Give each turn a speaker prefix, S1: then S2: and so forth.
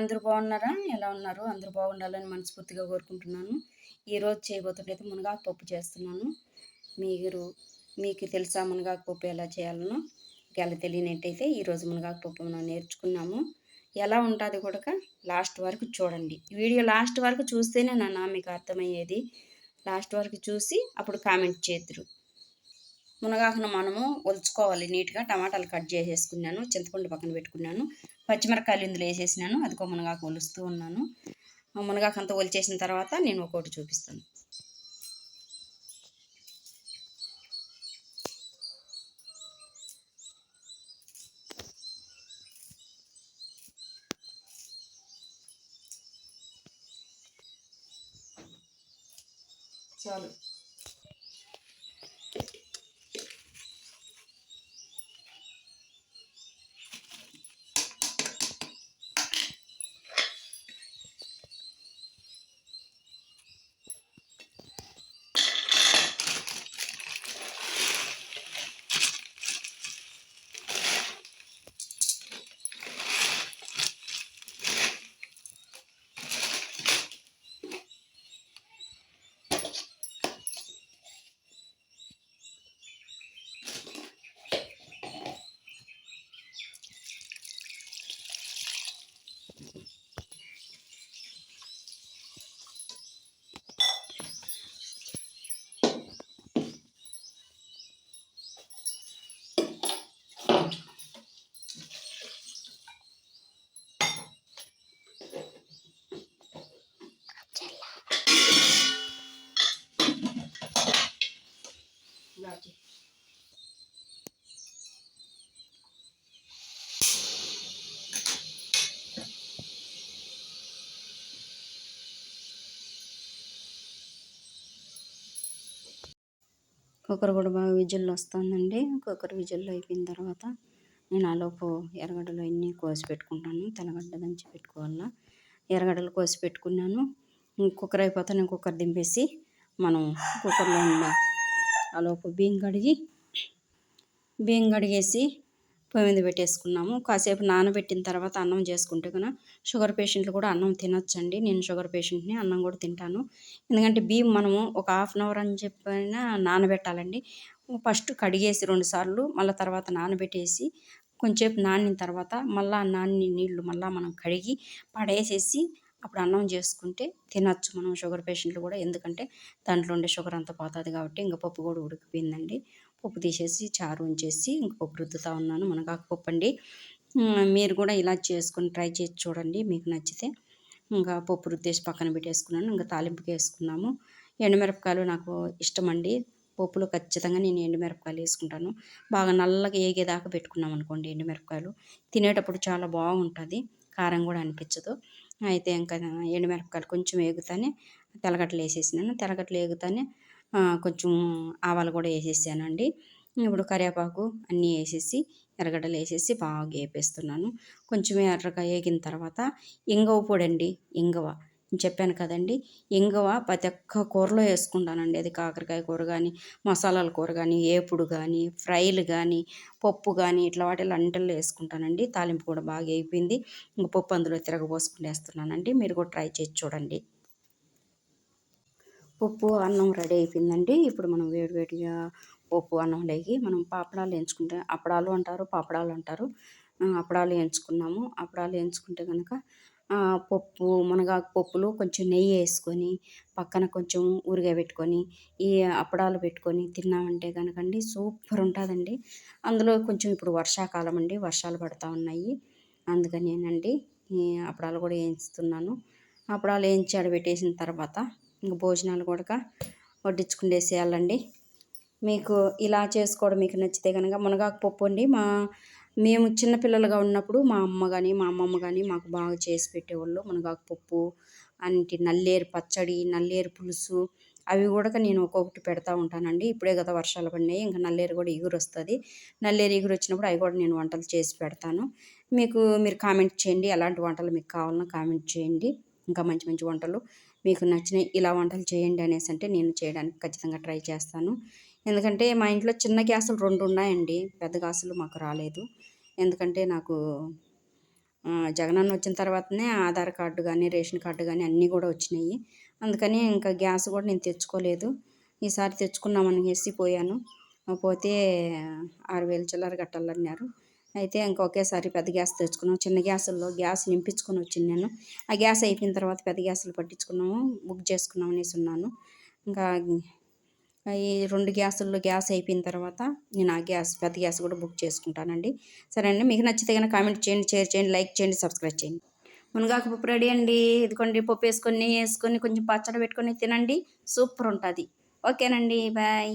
S1: అందరూ బాగున్నారా? ఎలా ఉన్నారు? అందరూ బాగుండాలని మనస్ఫూర్తిగా కోరుకుంటున్నాను. ఈరోజు చేయబోతుండేది మునగాకు పప్పు చేస్తున్నాను. మీరు మీకు తెలుసా మునగాకు పప్పు ఎలా చేయాలనో? ఎలా తెలియనట్టయితే ఈరోజు మునగాకు పప్పు మనం నేర్చుకున్నాము. ఎలా ఉంటుంది కూడా లాస్ట్ వరకు చూడండి. వీడియో లాస్ట్ వరకు చూస్తేనే నా మీకు అర్థమయ్యేది. లాస్ట్ వరకు చూసి అప్పుడు కామెంట్ చేద్దరు. మునగాకును మనము ఒలుచుకోవాలి. నీట్గా టమాటాలు కట్ చేసేసుకున్నాను. చింతపండు పక్కన పెట్టుకున్నాను. పచ్చిమిరకాయలు ఇందులో వేసేసినాను. అదిగో మునగాకు ఒలుస్తూ ఉన్నాను. మునగాకు అంతా ఒలిచేసిన తర్వాత నేను ఒకటి చూపిస్తాను. చాలు. కుక్కర్ కూడా బాగా విజిల్లు వస్తుందండి. కుక్కర్ విజిల్లు అయిపోయిన తర్వాత నేను ఆలోపు ఎర్రగడ్డలు అన్నీ కోసి పెట్టుకుంటాను. తెల్లగడ్డ దంచి పెట్టుకోవాలా. ఎర్రగడ్డలు కోసి పెట్టుకున్నాను. కుక్కర్ అయిపోతే నేను కుక్కర్ దింపేసి మనం కుక్కర్లో ఉన్న ఆలోపు బియ్యం కడిగి బియ్యం కడిగేసి పొయ్యి మీద పెట్టేసుకున్నాము. కాసేపు నానబెట్టిన తర్వాత అన్నం చేసుకుంటే కనుక షుగర్ పేషెంట్లు కూడా అన్నం తినొచ్చండి. నేను షుగర్ పేషెంట్ని అన్నం కూడా తింటాను. ఎందుకంటే బియ్యం మనము ఒక హాఫ్ అన్ అవర్ అని చెప్పినా నానబెట్టాలండి. ఫస్ట్ కడిగేసి రెండు సార్లు మళ్ళీ తర్వాత నానబెట్టేసి కొంచెంసేపు నానిన తర్వాత మళ్ళీ నాని నీళ్ళు మళ్ళీ మనం కడిగి పడేసేసి అప్పుడు అన్నం చేసుకుంటే తినచ్చు మనం షుగర్ పేషెంట్లు కూడా. ఎందుకంటే దాంట్లో ఉండే షుగర్ అంతా పోతుంది కాబట్టి ఇంకా పప్పు కూడా ఉడికిపోయిందండి. పప్పు తీసేసి చారు ఉంచేసి ఇంక పప్పు రుద్దుతూ ఉన్నాను. మునగాకు పప్పు అండి. మీరు కూడా ఇలా చేసుకొని ట్రై చేసి చూడండి. మీకు నచ్చితే ఇంకా పప్పు రుద్దేసి పక్కన పెట్టేసుకున్నాను. ఇంకా తాలింపుకి వేసుకున్నాము. ఎండుమిరపకాయలు నాకు ఇష్టం అండి పప్పులో ఖచ్చితంగా నేను ఎండుమిరపకాయలు వేసుకుంటాను. బాగా నల్లగా ఏగేదాకా పెట్టుకున్నాం అనుకోండి ఎండుమిరపకాయలు. తినేటప్పుడు చాలా బాగుంటుంది. కారం కూడా అనిపించదు. అయితే ఇంకా ఎండుమిరపకాయలు కొంచెం వేగుతానే తెలగట్లు వేసేసినాను. తెలగట్లు వేగుతానే కొంచెం ఆవాలు కూడా వేసేసానండి. ఇప్పుడు కరివేపాకు అన్నీ వేసేసి ఎర్రగడ్డలు వేసేసి బాగా వేపేస్తున్నాను. కొంచెం ఎర్రగా వేగిన తర్వాత ఇంగవ పొడి అండి ఇంగవ చెప్పాను కదండి ఇంగవ ప్రతి ఒక్క కూరలో వేసుకుంటానండి. అది కాకరకాయ కూర కానీ మసాలాల కూర కానీ ఏపుడు కానీ ఫ్రైలు కానీ పప్పు కానీ ఇట్లా వాటిలో అంటల్లో వేసుకుంటానండి. తాలింపు కూడా బాగా అయిపోయింది ఇంక పప్పు అందులో తిరగబోసుకుని వేస్తున్నానండి. మీరు కూడా ట్రై చేసి చూడండి. పప్పు అన్నం రెడీ అయిపోయిందండి. ఇప్పుడు మనం వేడివేడిగా పప్పు అన్నం అన్నంలోకి మనం పాపడాలు ఎంచుకుంటే అప్పడాలు అంటారు పాపడాలు అంటారు. అప్పడాలు ఎంచుకున్నాము అప్పడాలు ఎంచుకుంటే కనుక పప్పు మునగాకు పప్పులో కొంచెం నెయ్యి వేసుకొని పక్కన కొంచెం ఊరిగా పెట్టుకొని ఈ అప్పడాలు పెట్టుకొని తిన్నామంటే కనుకండి సూపర్ ఉంటుందండి. అందులో కొంచెం ఇప్పుడు వర్షాకాలం అండి వర్షాలు పడుతూ ఉన్నాయి. అందుకనేనండి ఈ అప్పడాలు కూడా వేయిస్తున్నాను అప్పడాలు వేయించి ఆడబెట్టేసిన తర్వాత ఇంక భోజనాలు కూడా వడ్డించుకునేసేయాలండి మీకు ఇలా చేసుకోవడం మీకు నచ్చితే కనుక మునగాకు పప్పు అండి. మా మేము చిన్నపిల్లలుగా ఉన్నప్పుడు మా అమ్మ కానీ మా అమ్మమ్మ కానీ మాకు బాగా చేసి పెట్టేవాళ్ళు మునగాకు పప్పు అంటే నల్లేరు పచ్చడి నల్లేరు పులుసు అవి కూడా నేను ఒక్కొక్కటి పెడతా ఉంటానండి. ఇప్పుడే కదా వర్షాలు పడినాయి ఇంకా నల్లేరు కూడా ఎగురు వస్తుంది నల్లేరు ఎగురు వచ్చినప్పుడు అవి కూడా నేను వంటలు చేసి పెడతాను. మీకు మీరు కామెంట్ చేయండి ఎలాంటి వంటలు మీకు కావాలన్నా కామెంట్ చేయండి. ఇంకా మంచి మంచి వంటలు మీకు నచ్చిన ఇలా వంటలు చేయండి అనేసి అంటే నేను చేయడానికి ఖచ్చితంగా ట్రై చేస్తాను. ఎందుకంటే మా ఇంట్లో చిన్న గ్యాసులు రెండు ఉన్నాయండి. పెద్ద గ్యాసులు మాకు రాలేదు. ఎందుకంటే నాకు జగనన్న వచ్చిన తర్వాతనే ఆధార్ కార్డు కానీ రేషన్ కార్డు కానీ అన్నీ కూడా వచ్చినాయి. అందుకని ఇంకా గ్యాస్ కూడా నేను తెచ్చుకోలేదు. ఈసారి తెచ్చుకున్నామని పోయాను. పోతే ఆరు వేలు చిల్లర కట్టాలన్నారు. అయితే ఇంకా ఒకేసారి పెద్ద గ్యాస్ తెచ్చుకున్నాం. చిన్న గ్యాసుల్లో గ్యాస్ నింపించుకొని వచ్చింది నేను. ఆ గ్యాస్ అయిపోయిన తర్వాత పెద్ద గ్యాసులు పట్టించుకున్నాము. బుక్ చేసుకున్నాం అనేసి ఉన్నాను. ఇంకా ఈ రెండు గ్యాసుల్లో గ్యాస్ అయిపోయిన తర్వాత నేను ఆ గ్యాస్ పెద్ద గ్యాస్ కూడా బుక్ చేసుకుంటానండి. సరే అండి మీకు నచ్చితే కనుక కామెంట్ చేయండి షేర్ చేయండి లైక్ చేయండి సబ్స్క్రైబ్ చేయండి. మునగాకు పప్పు రెడీ అండి. ఇదిగోండి పప్పు వేసుకొని వేసుకొని కొంచెం పచ్చడి పెట్టుకొని తినండి. సూపర్ ఉంటుంది. ఓకేనండి బాయ్.